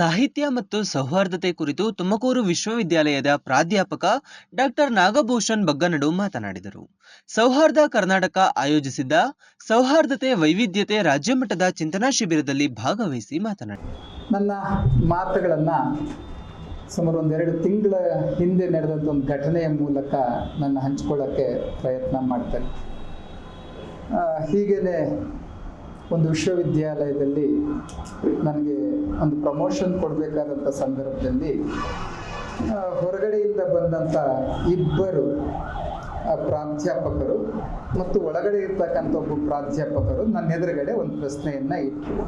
ಸಾಹಿತ್ಯ ಮತ್ತು ಸೌಹಾರ್ದತೆ ಕುರಿತು ತುಮಕೂರು ವಿಶ್ವವಿದ್ಯಾಲಯದ ಪ್ರಾಧ್ಯಾಪಕ ಡಾಕ್ಟರ್ ನಾಗಭೂಷಣ್ ಬಗ್ಗನಡು ಮಾತನಾಡಿದರು. ಸೌಹಾರ್ದ ಕರ್ನಾಟಕ ಆಯೋಜಿಸಿದ್ದ ಸೌಹಾರ್ದತೆ ವೈವಿಧ್ಯತೆ ರಾಜ್ಯಮಟ್ಟದ ಚಿಂತನಾ ಶಿಬಿರದಲ್ಲಿ ಭಾಗವಹಿಸಿ ಮಾತನಾಡಿ ನನ್ನ ಮಾತುಗಳನ್ನು ಸುಮಾರು ಒಂದೆರಡು ತಿಂಗಳ ಹಿಂದೆ ನಡೆದಂಥ ಒಂದು ಘಟನೆಯ ಮೂಲಕ ನನ್ನ ಹಂಚ್ಕೊಳ್ಳೋಕ್ಕೆ ಪ್ರಯತ್ನ ಮಾಡ್ತೇನೆ. ಹೀಗೇನೆ ಒಂದು ವಿಶ್ವವಿದ್ಯಾಲಯದಲ್ಲಿ ನನಗೆ ಒಂದು ಪ್ರಮೋಷನ್ ಕೊಡಬೇಕಾದಂಥ ಸಂದರ್ಭದಲ್ಲಿ ಹೊರಗಡೆಯಿಂದ ಬಂದಂಥ ಇಬ್ಬರು ಪ್ರಾಧ್ಯಾಪಕರು ಮತ್ತು ಒಳಗಡೆ ಇರ್ತಕ್ಕಂಥ ಒಬ್ಬ ಪ್ರಾಧ್ಯಾಪಕರು ನನ್ನ ಎದುರುಗಡೆ ಒಂದು ಪ್ರಶ್ನೆಯನ್ನು ಇಟ್ಟರು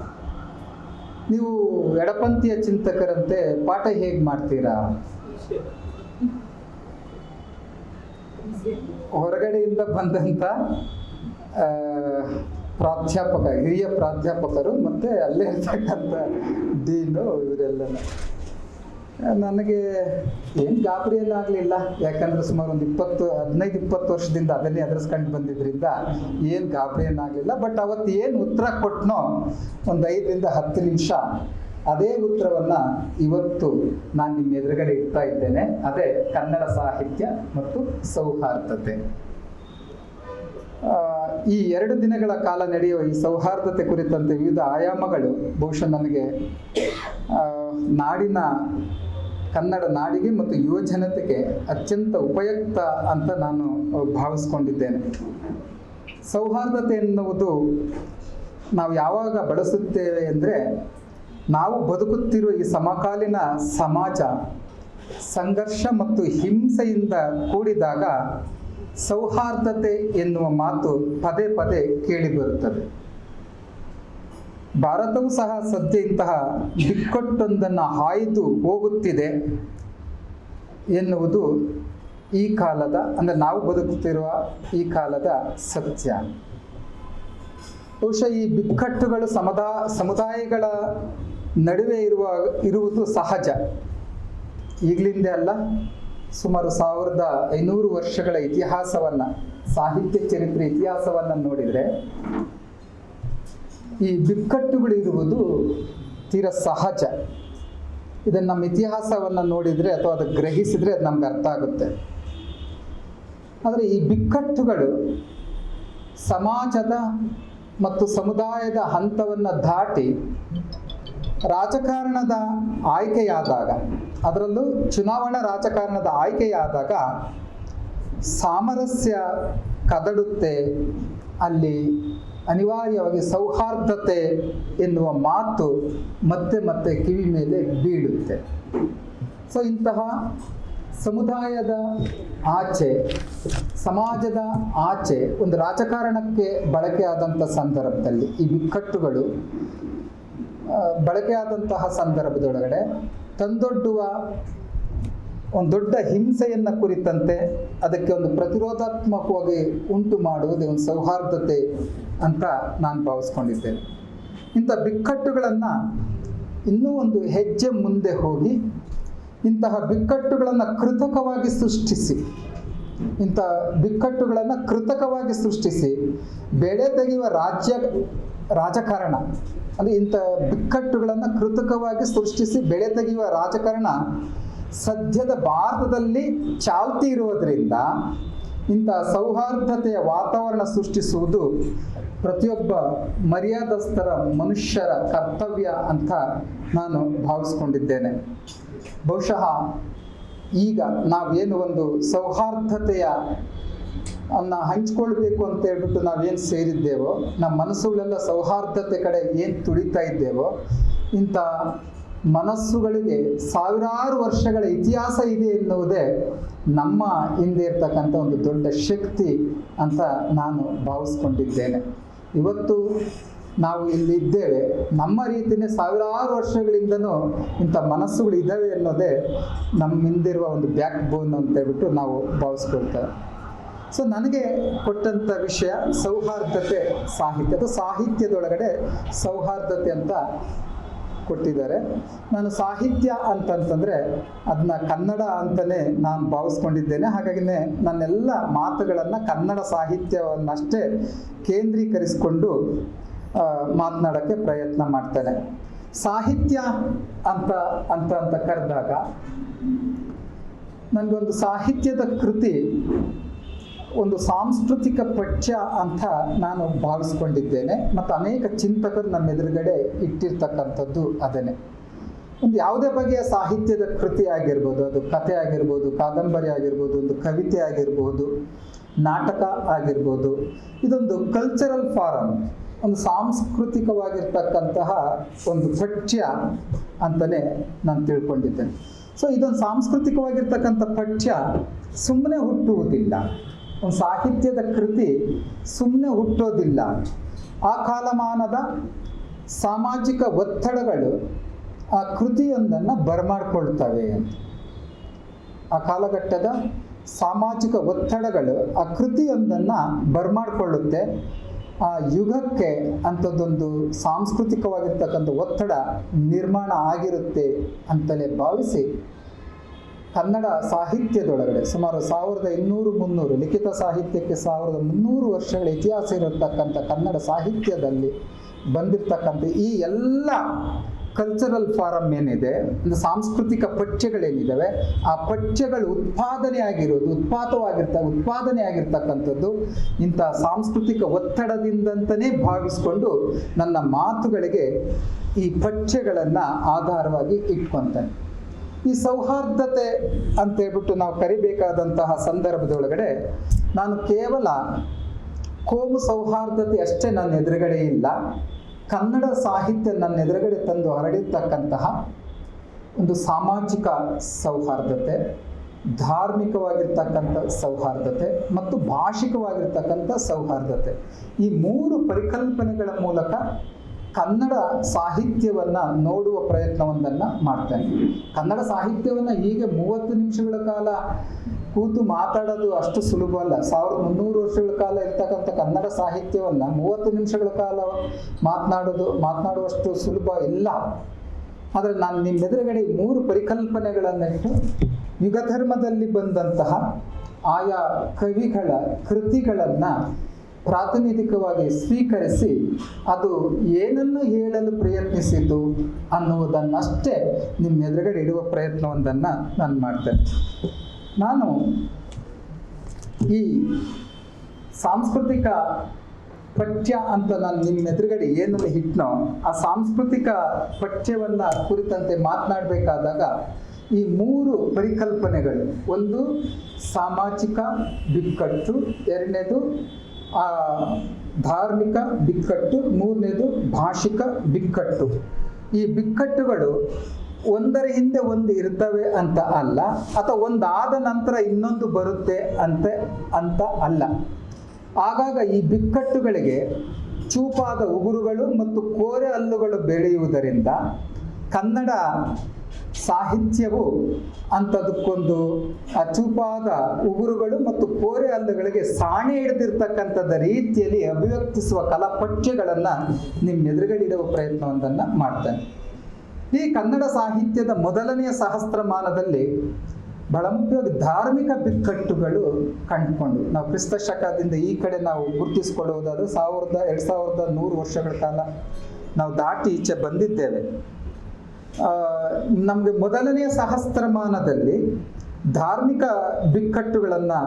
ನೀವು ಎಡಪಂಥೀಯ ಚಿಂತಕರಂತೆ ಪಾಠ ಹೇಗೆ ಮಾಡ್ತೀರಾ? ಹೊರಗಡೆಯಿಂದ ಬಂದಂಥ ಪ್ರಾಧ್ಯಾಪಕ, ಹಿರಿಯ ಪ್ರಾಧ್ಯಾಪಕರು ಮತ್ತು ಅಲ್ಲೇ ಇರ್ತಕ್ಕಂಥ ಡೀನು ಇವರೆಲ್ಲ ನನಗೆ ಏನು ಗಾಬರಿ ಏನಾಗಲಿಲ್ಲ ಯಾಕಂದ್ರೆ ಸುಮಾರು ಒಂದು ಇಪ್ಪತ್ತು, ಹದಿನೈದು, ಇಪ್ಪತ್ತು ವರ್ಷದಿಂದ ಅದನ್ನೇ ಎದುರಿಸ್ಕೊಂಡು ಬಂದಿದ್ದರಿಂದ ಏನು ಗಾಬರಿ ಏನಾಗಲಿಲ್ಲ ಬಟ್ ಅವತ್ತು ಏನು ಉತ್ತರ ಕೊಟ್ಟನೋ ಒಂದು ಐದರಿಂದ ಹತ್ತು ನಿಮಿಷ ಅದೇ ಉತ್ತರವನ್ನು ಇವತ್ತು ನಾನು ನಿಮ್ಮ ಎದುರುಗಡೆ ಇಡ್ತಾ ಇದ್ದೇನೆ. ಅದೇ ಕನ್ನಡ ಸಾಹಿತ್ಯ ಮತ್ತು ಸೌಹಾರ್ದತೆ. ಈ ಎರಡು ದಿನಗಳ ಕಾಲ ನಡೆಯುವ ಈ ಸೌಹಾರ್ದತೆ ಕುರಿತಂತೆ ವಿವಿಧ ಆಯಾಮಗಳು ಬಹುಶಃ ನನಗೆ ಆ, ನಾಡಿನ ಕನ್ನಡ ನಾಡಿಗೆ ಮತ್ತು ಯುವ ಜನತೆಗೆ ಅತ್ಯಂತ ಉಪಯುಕ್ತ ಅಂತ ನಾನು ಭಾವಿಸ್ಕೊಂಡಿದ್ದೇನೆ. ಸೌಹಾರ್ದತೆ ಎನ್ನುವುದು ನಾವು ಯಾವಾಗ ಬಳಸುತ್ತೇವೆ ಅಂದರೆ ನಾವು ಬದುಕುತ್ತಿರುವ ಈ ಸಮಕಾಲೀನ ಸಮಾಜ ಸಂಘರ್ಷ ಮತ್ತು ಹಿಂಸೆಯಿಂದ ಕೂಡಿದಾಗ ಸೌಹಾರ್ದತೆ ಎನ್ನುವ ಮಾತು ಪದೇ ಪದೇ ಕೇಳಿಬರುತ್ತದೆ ಭಾರತವು ಸಹ ಸದ್ಯ ಇಂತಹ ಬಿಕ್ಕಟ್ಟೊಂದನ್ನು ಹಾಯ್ದು ಹೋಗುತ್ತಿದೆ ಎನ್ನುವುದು ಈ ಕಾಲದ, ಅಂದರೆ ನಾವು ಬದುಕುತ್ತಿರುವ ಈ ಕಾಲದ ಸತ್ಯ. ಬಹುಶಃ ಈ ಬಿಕ್ಕಟ್ಟುಗಳು ಸಮದಾ, ಸಮುದಾಯಗಳ ನಡುವೆ ಇರುವ, ಇರುವುದು ಸಹಜ. ಈಗಲಿಂದೇ ಅಲ್ಲ ಸುಮಾರು ಸಾವಿರದ ಐನೂರು ವರ್ಷಗಳ ಇತಿಹಾಸವನ್ನು, ಸಾಹಿತ್ಯ ಚರಿತ್ರೆ ಇತಿಹಾಸವನ್ನು ನೋಡಿದರೆ, ಈ ಬಿಕ್ಕಟ್ಟುಗಳಿರುವುದು ತೀರ ಸಹಜ. ಇದನ್ನ ನಮ್ಮ ಇತಿಹಾಸವನ್ನು ನೋಡಿದರೆ ಅಥವಾ ಅದು ಗ್ರಹಿಸಿದರೆ ಅದು ನಮ್ಗೆ ಅರ್ಥ ಆಗುತ್ತೆ. ಆದರೆ ಈ ಬಿಕ್ಕಟ್ಟುಗಳು ಸಮಾಜದ ಮತ್ತು ಸಮುದಾಯದ ಹಂತವನ್ನು ದಾಟಿ ರಾಜಕಾರಣದ ಆಯ್ಕೆಯಾದಾಗ, ಅದರಲ್ಲೂ ಚುನಾವಣಾ ರಾಜಕಾರಣದ ಆಯ್ಕೆಯಾದಾಗ ಸಾಮರಸ್ಯ ಕದಡುತ್ತೆ, ಅಲ್ಲಿ ಅನಿವಾರ್ಯವಾಗಿ ಸೌಹಾರ್ದತೆ ಎನ್ನುವ ಮಾತು ಮತ್ತೆ ಮತ್ತೆ ಕಿವಿ ಮೇಲೆ ಬೀಳುತ್ತೆ. ಸೊ ಇಂತಹ ಸಮುದಾಯದ ಆಚೆ, ಸಮಾಜದ ಆಚೆ ಒಂದು ರಾಜಕಾರಣಕ್ಕೆ ಬಳಕೆಯಾದಂಥ ಸಂದರ್ಭದಲ್ಲಿ ಈ ಬಿಕ್ಕಟ್ಟುಗಳು ಬಳಕೆಯಾದಂತಹ ಸಂದರ್ಭದೊಳಗಡೆ ತಂದೊಡ್ಡುವ ಒಂದು ದೊಡ್ಡ ಹಿಂಸೆಯನ್ನು ಕುರಿತಂತೆ ಅದಕ್ಕೆ ಒಂದು ಪ್ರತಿರೋಧಾತ್ಮಕವಾಗಿ ಉಂಟು ಮಾಡುವುದೇ ಒಂದು ಸೌಹಾರ್ದತೆ ಅಂತ ನಾನು ಭಾವಿಸ್ಕೊಂಡಿದ್ದೇನೆ. ಇಂಥ ಬಿಕ್ಕಟ್ಟುಗಳನ್ನು ಇನ್ನೂ ಒಂದು ಹೆಜ್ಜೆ ಮುಂದೆ ಹೋಗಿ ಇಂತಹ ಬಿಕ್ಕಟ್ಟುಗಳನ್ನು ಕೃತಕವಾಗಿ ಸೃಷ್ಟಿಸಿ, ಇಂಥ ಬಿಕ್ಕಟ್ಟುಗಳನ್ನು ಕೃತಕವಾಗಿ ಸೃಷ್ಟಿಸಿ, ಬೆಳೆ ತೆಗೆಯುವ ರಾಜ್ಯ ರಾಜಕಾರಣ ಅಂದರೆ ಇಂಥ ಬಿಕ್ಕಟ್ಟುಗಳನ್ನು ಕೃತಕವಾಗಿ ಸೃಷ್ಟಿಸಿ ಬೆಳೆ ತೆಗೆಯುವ ರಾಜಕಾರಣ ಸದ್ಯದ ಭಾರತದಲ್ಲಿ ಚಾಲ್ತಿ ಇರುವುದರಿಂದ ಇಂಥ ಸೌಹಾರ್ದತೆಯ ವಾತಾವರಣ ಸೃಷ್ಟಿಸುವುದು ಪ್ರತಿಯೊಬ್ಬ ಮರ್ಯಾದಸ್ಥರ ಮನುಷ್ಯರ ಕರ್ತವ್ಯ ಅಂತ ನಾನು ಭಾವಿಸ್ಕೊಂಡಿದ್ದೇನೆ. ಬಹುಶಃ ಈಗ ನಾವೇನು ಒಂದು ಸೌಹಾರ್ದತೆಯ ಅನ್ನ ಹಂಚ್ಕೊಳ್ಬೇಕು ಅಂತ ಹೇಳ್ಬಿಟ್ಟು ನಾವೇನು ಸೇರಿದ್ದೇವೋ, ನಮ್ಮ ಮನಸ್ಸುಗಳೆಲ್ಲ ಸೌಹಾರ್ದತೆ ಕಡೆ ಏನು ತುಳಿತಾ ಇದ್ದೇವೋ, ಇಂಥ ಮನಸ್ಸುಗಳಿಗೆ ಸಾವಿರಾರು ವರ್ಷಗಳ ಇತಿಹಾಸ ಇದೆ ಎನ್ನುವುದೇ ನಮ್ಮ ಹಿಂದೆ ಇರ್ತಕ್ಕಂಥ ಒಂದು ದೊಡ್ಡ ಶಕ್ತಿ ಅಂತ ನಾನು ಭಾವಿಸ್ಕೊಂಡಿದ್ದೇನೆ. ಇವತ್ತು ನಾವು ಇಲ್ಲಿ ಇದ್ದೇವೆ. ನಮ್ಮ ರೀತಿಯೇ ಸಾವಿರಾರು ವರ್ಷಗಳಿಂದನೂ ಇಂಥ ಮನಸ್ಸುಗಳು ಇದ್ದಾವೆ ಅನ್ನೋದೇ ನಮ್ಮ ಹಿಂದಿರುವ ಒಂದು ಬ್ಯಾಕ್ ಬೋನ್ ಅಂತ ಹೇಳ್ಬಿಟ್ಟು ನಾವು ಭಾವಿಸ್ಕೊಳ್ತೇವೆ. ಸೊ ನನಗೆ ಕೊಟ್ಟಂಥ ವಿಷಯ ಸೌಹಾರ್ದತೆ ಸಾಹಿತ್ಯ. ಅಥವಾ ಸಾಹಿತ್ಯದೊಳಗಡೆ ಸೌಹಾರ್ದತೆ ಅಂತ ಕೊಟ್ಟಿದ್ದಾರೆ. ನಾನು ಸಾಹಿತ್ಯ ಅಂತಂತಂದರೆ ಅದನ್ನ ಕನ್ನಡ ಅಂತಲೇ ನಾನು ಭಾವಿಸ್ಕೊಂಡಿದ್ದೇನೆ. ಹಾಗಾಗಿನೇ ನನ್ನೆಲ್ಲ ಮಾತುಗಳನ್ನು ಕನ್ನಡ ಸಾಹಿತ್ಯವನ್ನಷ್ಟೇ ಕೇಂದ್ರೀಕರಿಸಿಕೊಂಡು ಮಾತನಾಡೋಕ್ಕೆ ಪ್ರಯತ್ನ ಮಾಡ್ತೇನೆ. ಸಾಹಿತ್ಯ ಅಂತ ಅಂತ ಅಂತ ಕರೆದಾಗ, ನನಗೊಂದು ಸಾಹಿತ್ಯದ ಕೃತಿ ಒಂದು ಸಾಂಸ್ಕೃತಿಕ ಪಠ್ಯ ಅಂತ ನಾನು ಭಾವಿಸ್ಕೊಂಡಿದ್ದೇನೆ ಮತ್ತು ಅನೇಕ ಚಿಂತಕರು ನಮ್ಮ ಎದುರುಗಡೆ ಇಟ್ಟಿರ್ತಕ್ಕಂಥದ್ದು ಅದನ್ನೇ. ಒಂದು ಯಾವುದೇ ಬಗೆಯ ಸಾಹಿತ್ಯದ ಕೃತಿ ಆಗಿರ್ಬೋದು, ಅದು ಕತೆ ಆಗಿರ್ಬೋದು, ಕಾದಂಬರಿ ಆಗಿರ್ಬೋದು, ಒಂದು ಕವಿತೆ ಆಗಿರ್ಬೋದು, ನಾಟಕ ಆಗಿರ್ಬೋದು, ಇದೊಂದು ಕಲ್ಚರಲ್ ಫಾರಮ್ ಒಂದು ಸಾಂಸ್ಕೃತಿಕವಾಗಿರ್ತಕ್ಕಂತಹ ಒಂದು ಪಠ್ಯ ಅಂತಲೇ ನಾನು ತಿಳ್ಕೊಂಡಿದ್ದೇನೆ. ಸೊ ಇದೊಂದು ಸಾಂಸ್ಕೃತಿಕವಾಗಿರ್ತಕ್ಕಂಥ ಪಠ್ಯ ಸುಮ್ಮನೆ ಹುಟ್ಟುವುದಿಲ್ಲ. ಒಂದು ಸಾಹಿತ್ಯದ ಕೃತಿ ಸುಮ್ಮನೆ ಹುಟ್ಟೋದಿಲ್ಲ. ಆ ಕಾಲಮಾನದ ಸಾಮಾಜಿಕ ಒತ್ತಡಗಳು ಆ ಕೃತಿಯೊಂದನ್ನು ಬರಮಾಡ್ಕೊಳ್ತವೆ ಅಂತ. ಆ ಕಾಲಘಟ್ಟದ ಸಾಮಾಜಿಕ ಒತ್ತಡಗಳು ಆ ಕೃತಿಯೊಂದನ್ನು ಬರಮಾಡ್ಕೊಳ್ಳುತ್ತೆ. ಆ ಯುಗಕ್ಕೆ ಅಂಥದ್ದೊಂದು ಸಾಂಸ್ಕೃತಿಕವಾಗಿರ್ತಕ್ಕಂಥ ಒತ್ತಡ ನಿರ್ಮಾಣ ಆಗಿರುತ್ತೆ ಅಂತಲೇ ಭಾವಿಸಿ ಕನ್ನಡ ಸಾಹಿತ್ಯದೊಳಗಡೆ ಸುಮಾರು ಸಾವಿರದ ಇನ್ನೂರು ಮುನ್ನೂರು, ಲಿಖಿತ ಸಾಹಿತ್ಯಕ್ಕೆ ಸಾವಿರದ ಮುನ್ನೂರು ವರ್ಷಗಳ ಇತಿಹಾಸ ಇರತಕ್ಕಂಥ ಕನ್ನಡ ಸಾಹಿತ್ಯದಲ್ಲಿ ಬಂದಿರತಕ್ಕಂಥ ಈ ಎಲ್ಲ ಕಲ್ಚರಲ್ ಫಾರಮ್ ಏನಿದೆ, ಒಂದು ಸಾಂಸ್ಕೃತಿಕ ಪಠ್ಯಗಳೇನಿದ್ದಾವೆ ಆ ಪಠ್ಯಗಳು ಉತ್ಪಾದನೆ ಆಗಿರೋದು ಉತ್ಪಾದವಾಗಿರ್ತ ಉತ್ಪಾದನೆ ಆಗಿರ್ತಕ್ಕಂಥದ್ದು ಇಂಥ ಸಾಂಸ್ಕೃತಿಕ ಒತ್ತಡದಿಂದಂತಲೇ ಭಾವಿಸ್ಕೊಂಡು ನನ್ನ ಮಾತುಗಳಿಗೆ ಈ ಪಠ್ಯಗಳನ್ನು ಆಧಾರವಾಗಿ ಇಟ್ಕೊತಾನೆ. ಈ ಸೌಹಾರ್ದತೆ ಅಂತ ಹೇಳ್ಬಿಟ್ಟು ನಾವು ಕರಿಬೇಕಾದಂತಹ ಸಂದರ್ಭದೊಳಗಡೆ ನಾನು ಕೇವಲ ಕೋಮು ಸೌಹಾರ್ದತೆ ಅಷ್ಟೇ ನನ್ನ ಎದುರುಗಡೆ ಇಲ್ಲ, ಕನ್ನಡ ಸಾಹಿತ್ಯ ನನ್ನ ಎದುರುಗಡೆ ತಂದು ಹರಡಿರ್ತಕ್ಕಂತಹ ಒಂದು ಸಾಮಾಜಿಕ ಸೌಹಾರ್ದತೆ, ಧಾರ್ಮಿಕವಾಗಿರ್ತಕ್ಕಂಥ ಸೌಹಾರ್ದತೆ ಮತ್ತು ಭಾಷಿಕವಾಗಿರ್ತಕ್ಕಂಥ ಸೌಹಾರ್ದತೆ. ಈ ಮೂರು ಪರಿಕಲ್ಪನೆಗಳ ಮೂಲಕ ಕನ್ನಡ ಸಾಹಿತ್ಯವನ್ನು ನೋಡುವ ಪ್ರಯತ್ನವೊಂದನ್ನು ಮಾಡ್ತೇನೆ. ಕನ್ನಡ ಸಾಹಿತ್ಯವನ್ನು ಹೀಗೆ ಮೂವತ್ತು ನಿಮಿಷಗಳ ಕಾಲ ಕೂತು ಮಾತಾಡೋದು ಅಷ್ಟು ಸುಲಭ ಅಲ್ಲ ಸಾವಿರದ ಮುನ್ನೂರು ವರ್ಷಗಳ ಕಾಲ ಇರ್ತಕ್ಕಂಥ ಕನ್ನಡ ಸಾಹಿತ್ಯವನ್ನು ಮೂವತ್ತು ನಿಮಿಷಗಳ ಕಾಲ ಮಾತನಾಡೋದು, ಮಾತನಾಡುವಷ್ಟು ಸುಲಭ ಇಲ್ಲ. ಆದರೆ ನಾನು ನಿಮ್ಮ ಎದುರುಗಡೆ ಮೂರು ಪರಿಕಲ್ಪನೆಗಳನ್ನು ಇಟ್ಟು, ಯುಗಧರ್ಮದಲ್ಲಿ ಬಂದಂತಹ ಆಯಾ ಕವಿಗಳ ಕೃತಿಗಳನ್ನು ಪ್ರಾತಿನಿಧಿಕವಾಗಿ ಸ್ವೀಕರಿಸಿ ಅದು ಏನನ್ನು ಹೇಳಲು ಪ್ರಯತ್ನಿಸಿತು ಅನ್ನುವುದನ್ನಷ್ಟೇ ನಿಮ್ಮ ಎದುರುಗಡೆ ಇಡುವ ಪ್ರಯತ್ನವೊಂದನ್ನು ನಾನು ಮಾಡ್ತೇನೆ. ನಾನು ಈ ಸಾಂಸ್ಕೃತಿಕ ಪಠ್ಯ ಅಂತ ನಾನು ನಿಮ್ಮ ಎದುರುಗಡೆ ಏನನ್ನು ಹಿಟ್ನೋ ಆ ಸಾಂಸ್ಕೃತಿಕ ಪಠ್ಯವನ್ನು ಕುರಿತಂತೆ ಮಾತನಾಡಬೇಕಾದಾಗ ಈ ಮೂರು ಪರಿಕಲ್ಪನೆಗಳು. ಒಂದು, ಸಾಮಾಜಿಕ ಬಿಕ್ಕಟ್ಟು. ಎರಡನೇದು ಆ, ಧಾರ್ಮಿಕ ಬಿಕ್ಕಟ್ಟು ಮೂರನೇದು ಭಾಷಿಕ ಬಿಕ್ಕಟ್ಟು. ಈ ಬಿಕ್ಕಟ್ಟುಗಳು ಒಂದರ ಹಿಂದೆ ಒಂದು ಇರ್ತವೆ ಅಂತ ಅಲ್ಲ ಅಥವಾ ಒಂದಾದ ನಂತರ ಇನ್ನೊಂದು ಬರುತ್ತೆ ಅಂತ ಅಂತ ಅಲ್ಲ. ಆಗಾಗ ಈ ಬಿಕ್ಕಟ್ಟುಗಳಿಗೆ ಚೂಪಾದ ಉಗುರುಗಳು ಮತ್ತು ಕೋರೆ ಹಲ್ಲುಗಳು ಬೆಳೆಯುವುದರಿಂದ ಕನ್ನಡ ಸಾಹಿತ್ಯವು ಅಂಥದಕ್ಕೊಂದು ಅಚೂಪಾದ ಉಗುರುಗಳು ಮತ್ತು ಕೋರೆ ಹಲ್ಲುಗಳಿಗೆ ಸಾಣೆ ಹಿಡಿದಿರ್ತಕ್ಕಂಥದ್ದು ರೀತಿಯಲ್ಲಿ ಅಭಿವ್ಯಕ್ತಿಸುವ ಕಲಾಪಠ್ಯಗಳನ್ನು ನಿಮ್ಮ ಎದುರುಗಡೆ ಪ್ರಯತ್ನವೊಂದನ್ನು ಮಾಡ್ತಾನೆ. ಈ ಕನ್ನಡ ಸಾಹಿತ್ಯದ ಮೊದಲನೆಯ ಸಹಸ್ರಮಾನದಲ್ಲಿ ಬಹಳ ಮುಖ್ಯವಾಗಿ ಧಾರ್ಮಿಕ ಬಿಕ್ಕಟ್ಟುಗಳು ಕಂಡುಕೊಂಡು ನಾವು ಕ್ರಿಸ್ತ ಶಕದಿಂದ ಈ ಕಡೆ ನಾವು ಗುರುತಿಸಿಕೊಳ್ಳುವುದಾದ್ರೆ ಸಾವಿರದ, ಎರಡು ಸಾವಿರದ ನೂರು ವರ್ಷಗಳ ಕಾಲ ನಾವು ದಾಟಿ ಈಚೆ ಬಂದಿದ್ದೇವೆ. ನಮಗೆ ಮೊದಲನೆಯ ಸಹಸ್ರಮಾನದಲ್ಲಿ ಧಾರ್ಮಿಕ ಬಿಕ್ಕಟ್ಟುಗಳನ್ನು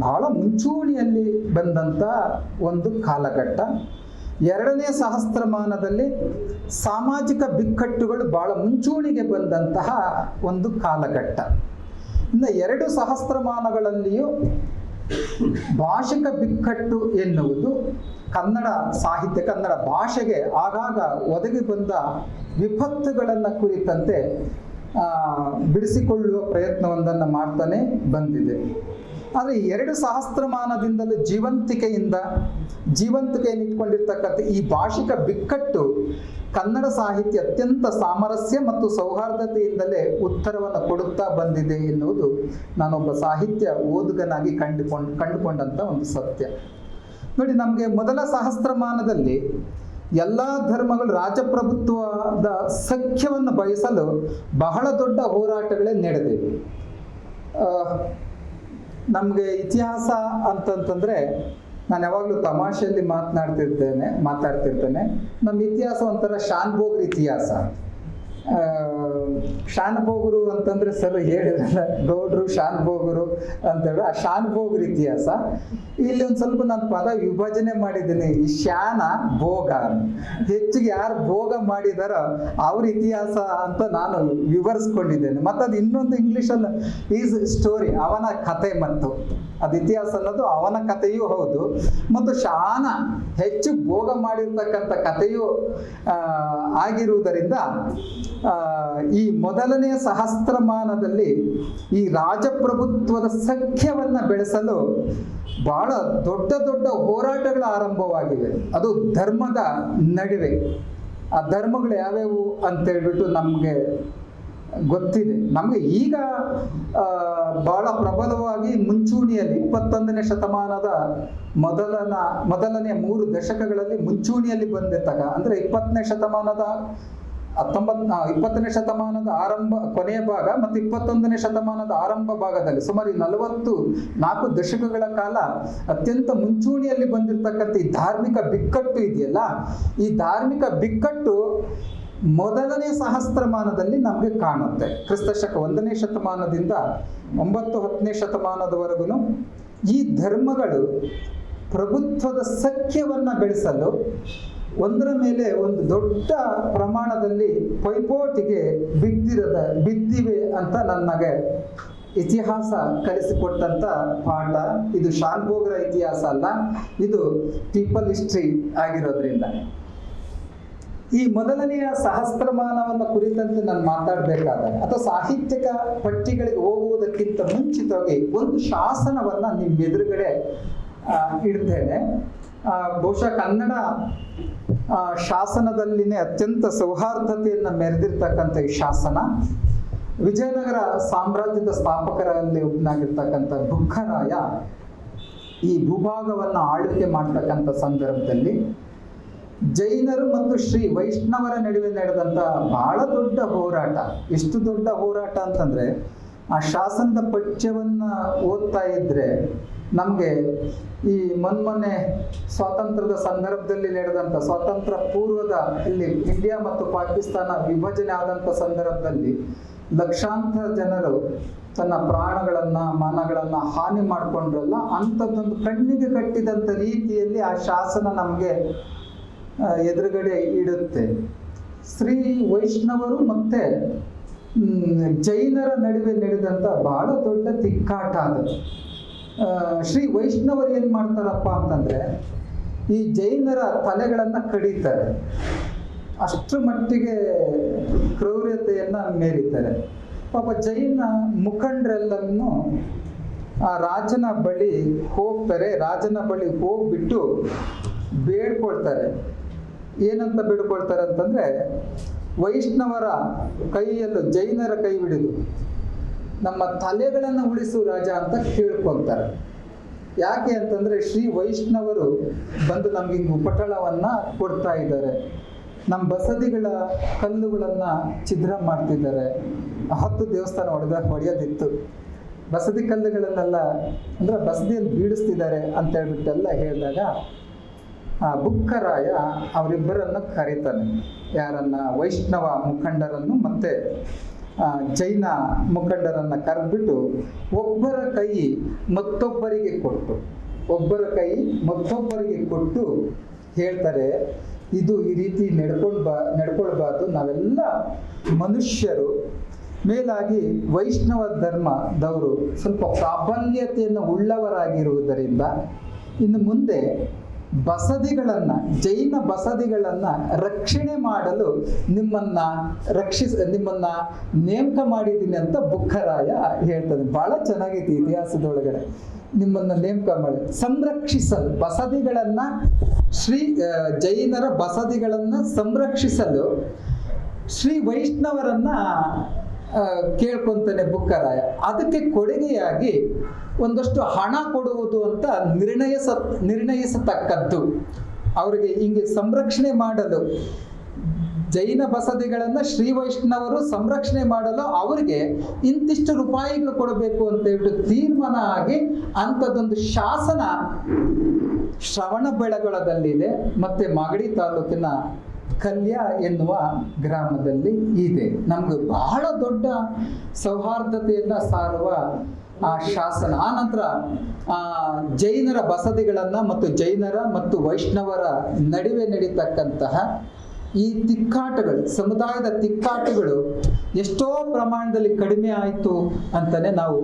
ಬಹಳ ಮುಂಚೂಣಿಯಲ್ಲಿ ಬಂದಂಥ ಒಂದು ಕಾಲಘಟ್ಟ. ಎರಡನೇ ಸಹಸ್ರಮಾನದಲ್ಲಿ ಸಾಮಾಜಿಕ ಬಿಕ್ಕಟ್ಟುಗಳು ಬಹಳ ಮುಂಚೂಣಿಗೆ ಬಂದಂತಹ ಒಂದು ಕಾಲಘಟ್ಟ. ಇನ್ನು ಎರಡು ಸಹಸ್ರಮಾನಗಳಲ್ಲಿಯೂ ಭಾಷಿಕ ಬಿಕ್ಕಟ್ಟು ಎನ್ನುವುದು ಕನ್ನಡ ಸಾಹಿತ್ಯ, ಕನ್ನಡ ಭಾಷೆಗೆ ಆಗಾಗ ಒದಗಿ ಬಂದ ವಿಪತ್ತುಗಳನ್ನು ಕುರಿತಂತೆ ಬಿಡಿಸಿಕೊಳ್ಳುವ ಪ್ರಯತ್ನವೊಂದನ್ನು ಮಾಡ್ತಾನೆ ಬಂದಿದೆ. ಆದರೆ ಎರಡು ಸಹಸ್ರಮಾನದಿಂದಲೂ ಜೀವಂತಿಕೆಯಿಂದ ಜೀವಂತಿಕೆಯನ್ನು ಇಟ್ಕೊಂಡಿರ್ತಕ್ಕಂಥ ಈ ಭಾಷಿಕ ಬಿಕ್ಕಟ್ಟು ಕನ್ನಡ ಸಾಹಿತ್ಯ ಅತ್ಯಂತ ಸಾಮರಸ್ಯ ಮತ್ತು ಸೌಹಾರ್ದತೆಯಿಂದಲೇ ಉತ್ತರವನ್ನು ಕೊಡುತ್ತಾ ಬಂದಿದೆ ಎನ್ನುವುದು ನಾನೊಬ್ಬ ಸಾಹಿತ್ಯ ಓದುಗನಾಗಿ ಕಂಡುಕೊಂಡ್ ಕಂಡುಕೊಂಡಂಥ ಒಂದು ಸತ್ಯ. ನೋಡಿ, ನಮಗೆ ಮೊದಲ ಸಹಸ್ರಮಾನದಲ್ಲಿ ಎಲ್ಲ ಧರ್ಮಗಳು ರಾಜಪ್ರಭುತ್ವದ ಸಖ್ಯವನ್ನು ಬಯಸಲು ಬಹಳ ದೊಡ್ಡ ಹೋರಾಟಗಳೇ ನಡೆದಿವೆ. ನಮಗೆ ಇತಿಹಾಸ ಅಂತಂತಂದರೆ ನಾನು ಯಾವಾಗಲೂ ತಮಾಷೆಯಲ್ಲಿ ಮಾತನಾಡ್ತಿರ್ತೇನೆ, ಮಾತಾಡ್ತಿರ್ತೇನೆ. ನಮ್ಮ ಇತಿಹಾಸ ಒಂಥರ ಶಾನ್ಭೋಗ್ರ ಇತಿಹಾಸ. ಶಾನ್ಭೋಗರು ಅಂತಂದ್ರೆ ಸರ್ ಹೇಳಿದ್ರಲ್ಲ, ಗೌಡ್ರು, ಶಾನ್ಭೋಗರು ಅಂತೇಳಿ ಆ ಶಾನ್ಭೋಗ್ರ ಇತಿಹಾಸ. ಇಲ್ಲಿ ಒಂದು ಸ್ವಲ್ಪ ನಾನು ಪದ ವಿಭಜನೆ ಮಾಡಿದ್ದೀನಿ. ಈ ಶಾನ ಭೋಗ ಹೆಚ್ಚಿಗೆ ಯಾರು ಭೋಗ ಮಾಡಿದಾರ ಅವ್ರ ಇತಿಹಾಸ ಅಂತ ನಾನು ವಿವರಿಸ್ಕೊಂಡಿದ್ದೇನೆ. ಮತ್ತು ಅದು ಇನ್ನೊಂದು ಇಂಗ್ಲೀಷಲ್ಲಿ ಈಸ್ ಸ್ಟೋರಿ, ಅವನ ಕತೆ ಮತ್ತು. ಅದು ಇತಿಹಾಸ ಅನ್ನೋದು ಅವನ ಕಥೆಯೂ ಹೌದು. ಮತ್ತು ಶಾನ ಹೆಚ್ಚು ಭೋಗ ಮಾಡಿರ್ತಕ್ಕಂಥ ಕಥೆಯೂ ಆಗಿರುವುದರಿಂದ ಈ ಈ ಮೊದಲನೆಯ ಸಹಸ್ರಮಾನದಲ್ಲಿ ಈ ರಾಜಪ್ರಭುತ್ವದ ಸಖ್ಯವನ್ನ ಬೆಳೆಸಲು ಬಹಳ ದೊಡ್ಡ ದೊಡ್ಡ ಹೋರಾಟಗಳು ಆರಂಭವಾಗಿವೆ. ಅದು ಧರ್ಮದ ನಡುವೆ. ಆ ಧರ್ಮಗಳು ಯಾವ್ಯಾವು ಅಂತೇಳ್ಬಿಟ್ಟು ನಮಗೆ ಗೊತ್ತಿದೆ. ನಮಗೆ ಈಗ ಬಹಳ ಪ್ರಬಲವಾಗಿ ಮುಂಚೂಣಿಯಲ್ಲಿ ಇಪ್ಪತ್ತೊಂದನೇ ಶತಮಾನದ ಮೊದಲನ, ಮೊದಲನೆಯ ಮೂರು ದಶಕಗಳಲ್ಲಿ ಮುಂಚೂಣಿಯಲ್ಲಿ ಬಂದಿರ್ತಕ್ಕ ಅಂದರೆ ಇಪ್ಪತ್ತನೇ ಶತಮಾನದ ಹತ್ತೊಂಬತ್ ಇಪ್ಪತ್ತನೇ ಶತಮಾನದ ಆರಂಭ, ಕೊನೆಯ ಭಾಗ ಮತ್ತು ಇಪ್ಪತ್ತೊಂದನೇ ಶತಮಾನದ ಆರಂಭ ಭಾಗದಲ್ಲಿ ಸುಮಾರು ನಲವತ್ತು ನಾಲ್ಕು ದಶಕಗಳ ಕಾಲ ಅತ್ಯಂತ ಮುಂಚೂಣಿಯಲ್ಲಿ ಬಂದಿರತಕ್ಕಂಥ ಈ ಧಾರ್ಮಿಕ ಬಿಕ್ಕಟ್ಟು ಇದೆಯಲ್ಲ, ಈ ಧಾರ್ಮಿಕ ಬಿಕ್ಕಟ್ಟು ಮೊದಲನೇ ಸಹಸ್ರಮಾನದಲ್ಲಿ ನಮಗೆ ಕಾಣುತ್ತೆ. ಕ್ರಿಸ್ತಶಕ ಒಂದನೇ ಶತಮಾನದಿಂದ ಒಂಬತ್ತು, ಹತ್ತನೇ ಶತಮಾನದವರೆಗೂ ಈ ಧರ್ಮಗಳು ಪ್ರಭುತ್ವದ ಸಖ್ಯವನ್ನು ಬೆಳೆಸಲು ಒಂದರ ಮೇಲೆ ಒಂದು ದೊಡ್ಡ ಪ್ರಮಾಣದಲ್ಲಿ ಪೈಪೋಟಿಗೆ ಬಿದ್ದಿರದ, ಬಿದ್ದಿವೆ ಅಂತ ನನಗೆ ಇತಿಹಾಸ ಕಲಿಸಿಕೊಟ್ಟಂತ ಪಾಠ. ಇದು ಶಾನ್ಭೋಗರ ಇತಿಹಾಸ ಅಲ್ಲ, ಇದು ಪೀಪಲ್ ಹಿಸ್ಟ್ರಿ ಆಗಿರೋದ್ರಿಂದ. ಈ ಮೊದಲನೆಯ ಸಹಸ್ರಮಾನವನ್ನು ಕುರಿತಂತೆ ನಾನು ಮಾತಾಡಬೇಕಾದಾಗ, ಅಥವಾ ಸಾಹಿತ್ಯಕ ಪಟ್ಟಿಗಳಿಗೆ ಹೋಗುವುದಕ್ಕಿಂತ ಮುಂಚಿತವಾಗಿ ಒಂದು ಶಾಸನವನ್ನ ನಿಮ್ಮ ಎದುರುಗಡೆ ಇಡ್ತೇನೆ. ಬಹುಶಃ ಕನ್ನಡ ಶಾಸನದಲ್ಲಿನೇ ಅತ್ಯಂತ ಸೌಹಾರ್ದತೆಯನ್ನು ಮೆರೆದಿರ್ತಕ್ಕಂಥ ಈ ಶಾಸನ, ವಿಜಯನಗರ ಸಾಮ್ರಾಜ್ಯದ ಸ್ಥಾಪಕರಲ್ಲಿ ಒಬ್ಬನಾಗಿರ್ತಕ್ಕಂಥ ಬುಕ್ಕರಾಯ ಈ ಭೂಭಾಗವನ್ನು ಆಳ್ವಿಕೆ ಮಾಡ್ತಕ್ಕಂಥ ಸಂದರ್ಭದಲ್ಲಿ ಜೈನರು ಮತ್ತು ಶ್ರೀ ವೈಷ್ಣವರ ನಡುವೆ ನಡೆದಂಥ ಬಹಳ ದೊಡ್ಡ ಹೋರಾಟ. ಎಷ್ಟು ದೊಡ್ಡ ಹೋರಾಟ ಅಂತಂದ್ರೆ, ಆ ಶಾಸನದ ಪಠ್ಯವನ್ನ ಓದ್ತಾ ಇದ್ರೆ ನಮಗೆ ಈ ಮೊನ್ಮೊನ್ನೆ ಸ್ವಾತಂತ್ರ್ಯದ ಸಂದರ್ಭದಲ್ಲಿ ನಡೆದಂಥ ಸ್ವಾತಂತ್ರ್ಯ ಪೂರ್ವದ ಇಲ್ಲಿ ಇಂಡಿಯಾ ಮತ್ತು ಪಾಕಿಸ್ತಾನ ವಿಭಜನೆ ಆದಂಥ ಸಂದರ್ಭದಲ್ಲಿ ಲಕ್ಷಾಂತರ ಜನರು ತನ್ನ ಪ್ರಾಣಗಳನ್ನ ಮನಗಳನ್ನು ಹಾನಿ ಮಾಡಿಕೊಂಡ್ರಲ್ಲ, ಅಂಥದ್ದೊಂದು ಕಣ್ಣಿಗೆ ಕಟ್ಟಿದಂಥ ರೀತಿಯಲ್ಲಿ ಆ ಶಾಸನ ನಮಗೆ ಎದುರುಗಡೆ ಇಡುತ್ತೆ. ಶ್ರೀ ವೈಷ್ಣವರು ಮತ್ತೆ ಜೈನರ ನಡುವೆ ನಡೆದಂಥ ಬಹಳ ದೊಡ್ಡ ತಿಕ್ಕಾಟ ಅದು. ಶ್ರೀ ವೈಷ್ಣವರು ಏನು ಮಾಡ್ತಾರಪ್ಪ ಅಂತಂದ್ರೆ ಈ ಜೈನರ ತಲೆಗಳನ್ನು ಕಡಿತಾರೆ. ಅಷ್ಟರ ಮಟ್ಟಿಗೆ ಕ್ರೌರ್ಯತೆಯನ್ನ ಮೇರಿತಾರೆ ಪಾಪ ಜೈನ ಮುಖಂಡರೆಲ್ಲನ್ನು ಆ ರಾಜನ ಬಳಿ ಹೋಗ್ತಾರೆ, ರಾಜನ ಬಳಿ ಹೋಗ್ಬಿಟ್ಟು ಬೇಡ್ಕೊಳ್ತಾರೆ. ಏನಂತ ಬೇಡ್ಕೊಳ್ತಾರೆ ಅಂತಂದ್ರೆ ವೈಷ್ಣವರ ಕೈಯಲ್ಲೂ, ಜೈನರ ಕೈ ಹಿಡಿದು ನಮ್ಮ ತಲೆಗಳನ್ನು ಉಳಿಸು ರಾಜ ಅಂತ ಕೇಳ್ಕೊಂತಾರೆ. ಯಾಕೆ ಅಂತಂದ್ರೆ ಶ್ರೀ ವೈಷ್ಣವರು ಬಂದು ನಮ್ಗೆ ಉಪಟಳವನ್ನ ಕೊಡ್ತಾ ಇದ್ದಾರೆ. ನಮ್ಮ ಬಸದಿಗಳ ಕಲ್ಲುಗಳನ್ನ ಛಿದ್ರ ಮಾಡ್ತಿದ್ದಾರೆ. ಹತ್ತು ದೇವಸ್ಥಾನ ಹೊಡೆದ ಹೊಡೆಯೋದಿತ್ತು. ಬಸದಿ ಕಲ್ಲುಗಳನ್ನೆಲ್ಲ ಅಂದ್ರೆ ಬಸದಿಯಲ್ಲಿ ಬೀಳಿಸ್ತಿದ್ದಾರೆ ಅಂತ ಹೇಳ್ಬಿಟ್ಟೆಲ್ಲ ಹೇಳಿದಾಗ ಆ ಬುಕ್ಕರಾಯ ಅವರಿಬ್ಬರನ್ನು ಕರೀತಾನೆ. ಯಾರನ್ನ ವೈಷ್ಣವ ಮುಖಂಡರನ್ನು ಮತ್ತೆ ಜೈನ ಮುಖಂಡರನ್ನ ಕರೆದ್ಬಿಟ್ಟು ಒಬ್ಬರ ಕೈ ಮತ್ತೊಬ್ಬರಿಗೆ ಕೊಟ್ಟು, ಒಬ್ಬರ ಕೈ ಮತ್ತೊಬ್ಬರಿಗೆ ಕೊಟ್ಟು ಹೇಳ್ತಾರೆ, ಇದು ಈ ರೀತಿ ನಡ್ಕೊಂಡು ಬಾ, ನಡ್ಕೊಳ್ಬಾರ್ದು. ನಾವೆಲ್ಲ ಮನುಷ್ಯರು, ಮೇಲಾಗಿ ವೈಷ್ಣವ ಧರ್ಮದವರು ಸ್ವಲ್ಪ ಪ್ರಾಬಲ್ಯತೆಯನ್ನು ಉಳ್ಳವರಾಗಿರುವುದರಿಂದ ಇನ್ನು ಮುಂದೆ ಬಸದಿಗಳನ್ನ, ಜೈನ ಬಸದಿಗಳನ್ನ ರಕ್ಷಣೆ ಮಾಡಲು ನಿಮ್ಮನ್ನ ರಕ್ಷಿಸ, ನಿಮ್ಮನ್ನ ನೇಮಕ ಮಾಡಿದ್ದೀನಿ ಅಂತ ಬುಕ್ಕರಾಯ ಹೇಳ್ತದೆ. ಬಹಳ ಚೆನ್ನಾಗೈತಿ ಇತಿಹಾಸದೊಳಗಡೆ. ನಿಮ್ಮನ್ನ ನೇಮಕ ಮಾಡಿ, ಸಂರಕ್ಷಿಸಲು, ಬಸದಿಗಳನ್ನ, ಶ್ರೀ ಜೈನರ ಬಸದಿಗಳನ್ನ ಸಂರಕ್ಷಿಸಲು ಶ್ರೀ ವೈಷ್ಣವರನ್ನ ಕೇಳ್ಕೊಂತಾನೆ ಬುಕ್ಕರಾಯ. ಅದಕ್ಕೆ ಕೊಡುಗೆಯಾಗಿ ಒಂದಷ್ಟು ಹಣ ಕೊಡುವುದು ಅಂತ ನಿರ್ಣಯಿಸ, ನಿರ್ಣಯಿಸತಕ್ಕದ್ದು. ಅವರಿಗೆ ಹಿಂಗೆ ಸಂರಕ್ಷಣೆ ಮಾಡಲು, ಜೈನ ಬಸದಿಗಳನ್ನು ಶ್ರೀ ವೈಷ್ಣವರು ಸಂರಕ್ಷಣೆ ಮಾಡಲು ಅವರಿಗೆ ಇಂತಿಷ್ಟು ರೂಪಾಯಿಗಳು ಕೊಡಬೇಕು ಅಂತ ಹೇಳ್ಬಿಟ್ಟು ತೀರ್ಮಾನ ಆಗಿ ಅಂಥದ್ದೊಂದು ಶಾಸನ ಶ್ರವಣ ಬೆಳಗೊಳದಲ್ಲಿದೆ. ಮತ್ತೆ ಮಾಗಡಿ ತಾಲೂಕಿನ ಕಲ್ಯ ಎನ್ನುವ ಗ್ರಾಮದಲ್ಲಿ ಇದೆ. ನಮ್ಗೆ ಬಹಳ ದೊಡ್ಡ ಸೌಹಾರ್ದತೆಯನ್ನ ಸಾರುವ ಆ ಶಾಸನ. ಆ ನಂತರ, ಆ ಜೈನರ ಬಸದಿಗಳನ್ನ ಮತ್ತು ಜೈನರ ಮತ್ತು ವೈಷ್ಣವರ ನಡುವೆ ನಡೀತಕ್ಕಂತಹ ಈ ತಿಕ್ಕಾಟಗಳು, ಸಮುದಾಯದ ತಿಕ್ಕಾಟಗಳು ಎಷ್ಟೋ ಪ್ರಮಾಣದಲ್ಲಿ ಕಡಿಮೆ ಆಯಿತು ಅಂತಲೇ ನಾವು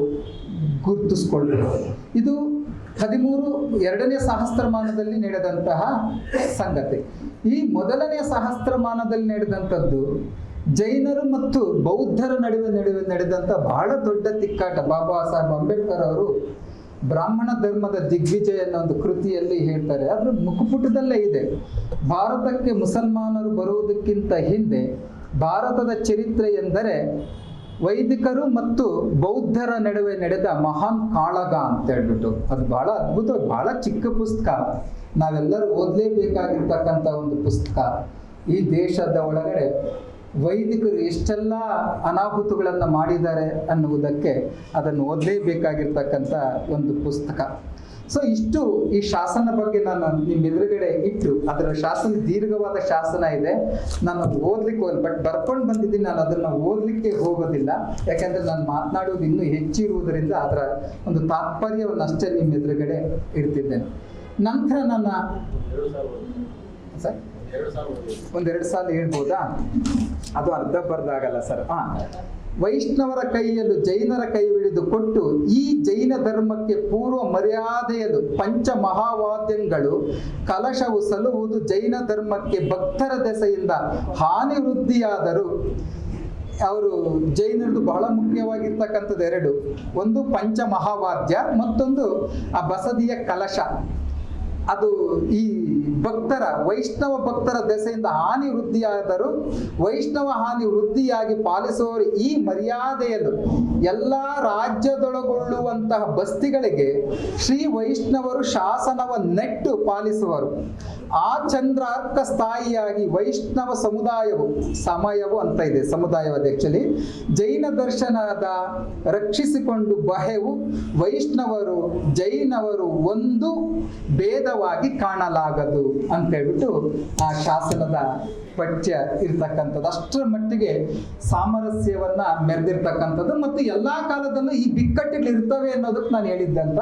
ಗುರುತಿಸ್ಕೊಳ್ಬೇಕು. ಇದು ಹದಿಮೂರು ಎರಡನೇ ಸಹಸ್ರಮಾನದಲ್ಲಿ ನಡೆದಂತಹ ಸಂಗತಿ. ಈ ಮೊದಲನೇ ಸಹಸ್ರಮಾನದಲ್ಲಿ ನಡೆದಂಥದ್ದು ಜೈನರು ಮತ್ತು ಬೌದ್ಧರ ನಡುವೆ ನಡುವೆ ನಡೆದಂಥ ಬಹಳ ದೊಡ್ಡ ತಿಕ್ಕಾಟ. ಬಾಬಾ ಸಾಹೇಬ್ ಅಂಬೇಡ್ಕರ್ ಅವರು ಬ್ರಾಹ್ಮಣ ಧರ್ಮದ ದಿಗ್ವಿಜಯ ಅನ್ನೋ ಒಂದು ಕೃತಿಯಲ್ಲಿ ಹೇಳ್ತಾರೆ. ಅದ್ರ ಮುಖಪುಟದಲ್ಲೇ ಇದೆ. ಭಾರತಕ್ಕೆ ಮುಸಲ್ಮಾನರು ಬರುವುದಕ್ಕಿಂತ ಹಿಂದೆ ಭಾರತದ ಚರಿತ್ರೆ ಎಂದರೆ ವೈದಿಕರು ಮತ್ತು ಬೌದ್ಧರ ನಡುವೆ ನಡೆದ ಮಹಾನ್ ಕಾಳಗ ಅಂತ ಹೇಳ್ಬಿಟ್ಟು. ಅದು ಬಹಳ ಅದ್ಭುತ ಬಹಳ ಚಿಕ್ಕ ಪುಸ್ತಕ. ನಾವೆಲ್ಲರೂ ಓದಲೇಬೇಕಾಗಿರ್ತಕ್ಕಂಥ ಒಂದು ಪುಸ್ತಕ. ಈ ದೇಶದ ಒಳಗಡೆ ವೈದಿಕರು ಎಷ್ಟೆಲ್ಲ ಅನಾಹುತಗಳನ್ನು ಮಾಡಿದ್ದಾರೆ ಅನ್ನುವುದಕ್ಕೆ ಅದನ್ನು ಓದಲೇಬೇಕಾಗಿರ್ತಕ್ಕಂಥ ಒಂದು ಪುಸ್ತಕ. ಸೊ ಇಷ್ಟು ಈ ಶಾಸನ ಬಗ್ಗೆ ನಾನು ನಿಮ್ಮ ಎದುರುಗಡೆ ಇಟ್ಟು, ಅದರ ಶಾಸನ ದೀರ್ಘವಾದ ಶಾಸನ ಇದೆ. ನಾನು ಅದು ಓದ್ಲಿಕ್ಕೆ ಹೋಗಲ್ಲ ಬಟ್ ಬರ್ಕೊಂಡು ಬಂದಿದ್ದೀನಿ, ನಾನು ಅದನ್ನು ಓದಲಿಕ್ಕೆ ಹೋಗೋದಿಲ್ಲ. ಯಾಕಂದ್ರೆ ನಾನು ಮಾತನಾಡುವುದು ಇನ್ನೂ ಹೆಚ್ಚಿರುವುದರಿಂದ ಅದರ ಒಂದು ತಾತ್ಪರ್ಯವನ್ನು ಅಷ್ಟೇ ನಿಮ್ಮ ಎದುರುಗಡೆ ಇಡ್ತಿದ್ದೇನೆ. ನಂತರ ನನ್ನ ಸರ್? ಒಂದೆರಡು ಸಾಲ ಹೇಳ್ಬೋದಾ? ಅದು ಅರ್ಧ ಬರ್ದಾಗಲ್ಲ ಸರ್. ಹಾ ವೈಷ್ಣವರ ಕೈಯಲ್ಲೂ ಜೈನರ ಕೈ ಹಿಡಿದು ಕೊಟ್ಟು ಈ ಜೈನ ಧರ್ಮಕ್ಕೆ ಪೂರ್ವ ಮರ್ಯಾದೆಯದು ಪಂಚ ಮಹಾವಾದ್ಯಗಳು ಕಲಶವು ಸಲುವುದು ಜೈನ ಧರ್ಮಕ್ಕೆ ಭಕ್ತರ ದೆಸೆಯಿಂದ ಹಾನಿ ವೃದ್ಧಿಯಾದರೂ ಅವರು ಜೈನರದು ಬಹಳ ಮುಖ್ಯವಾಗಿರ್ತಕ್ಕಂಥದ್ದು ಎರಡು. ಒಂದು ಪಂಚ ಮಹಾವಾದ್ಯ, ಮತ್ತೊಂದು ಆ ಬಸದಿಯ ಕಲಶ. ಅದು ಈ ಭಕ್ತರ, ವೈಷ್ಣವ ಭಕ್ತರ ದೆಸೆಯಿಂದ ಹಾನಿ ವೃದ್ಧಿಯಾದರೂ ವೈಷ್ಣವ ಹಾನಿ ವೃದ್ಧಿಯಾಗಿ ಪಾಲಿಸುವವರು ಈ ಮರ್ಯಾದೆಯನ್ನು ಎಲ್ಲ ರಾಜ್ಯದೊಳಗೊಳ್ಳುವಂತಹ ಬಸ್ತಿಗಳಿಗೆ ಶ್ರೀ ವೈಷ್ಣವರು ಶಾಸನವ ನೆಟ್ಟು ಪಾಲಿಸುವರು. ಆ ಚಂದ್ರಾರ್ಕ ಸ್ಥಾಯಿಯಾಗಿ ವೈಷ್ಣವ ಸಮುದಾಯವು, ಸಮಯವು ಅಂತ ಇದೆ ಸಮುದಾಯವಾದ ಆಕ್ಚುಲಿ ಜೈನ ದರ್ಶನದ ರಕ್ಷಿಸಿಕೊಂಡು ಬಹೆವು ವೈಷ್ಣವರು, ಜೈನವರು ಒಂದು ಭೇದವಾಗಿ ಕಾಣಲಾಗದು ಅಂತ ಹೇಳ್ಬಿಟ್ಟು ಆ ಶಾಸನದ ಪಠ್ಯ ಇರ್ತಕ್ಕಂಥದ್ದು. ಅಷ್ಟರ ಮಟ್ಟಿಗೆ ಸಾಮರಸ್ಯವನ್ನ ಮೆರೆದಿರ್ತಕ್ಕಂಥದ್ದು ಮತ್ತು ಎಲ್ಲಾ ಕಾಲದಲ್ಲೂ ಈ ಬಿಕ್ಕಟ್ಟುಗಳು ಇರ್ತವೆ ಅನ್ನೋದಕ್ಕೆ ನಾನು ಹೇಳಿದ್ದಂತ